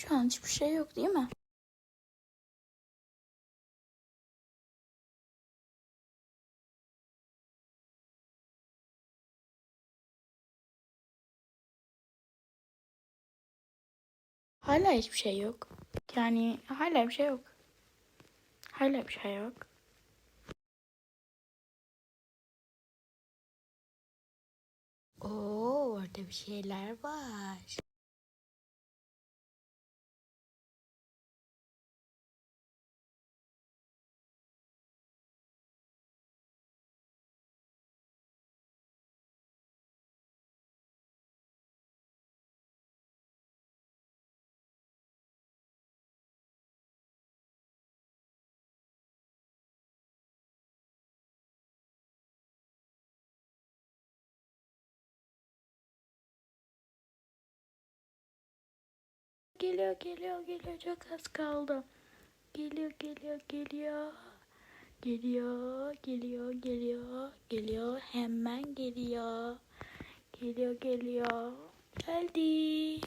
Şu an hiçbir şey yok değil mi? Hala hiçbir şey yok. Yani hala bir şey yok. Hala bir şey yok. Oo, orada bir şeyler var. Geliyor, geliyor, geliyor. Çok az kaldı. Geliyor, geliyor, geliyor. Geliyor, geliyor, geliyor, geliyor. Hemen geliyor. Geliyor, geliyor. Geldi.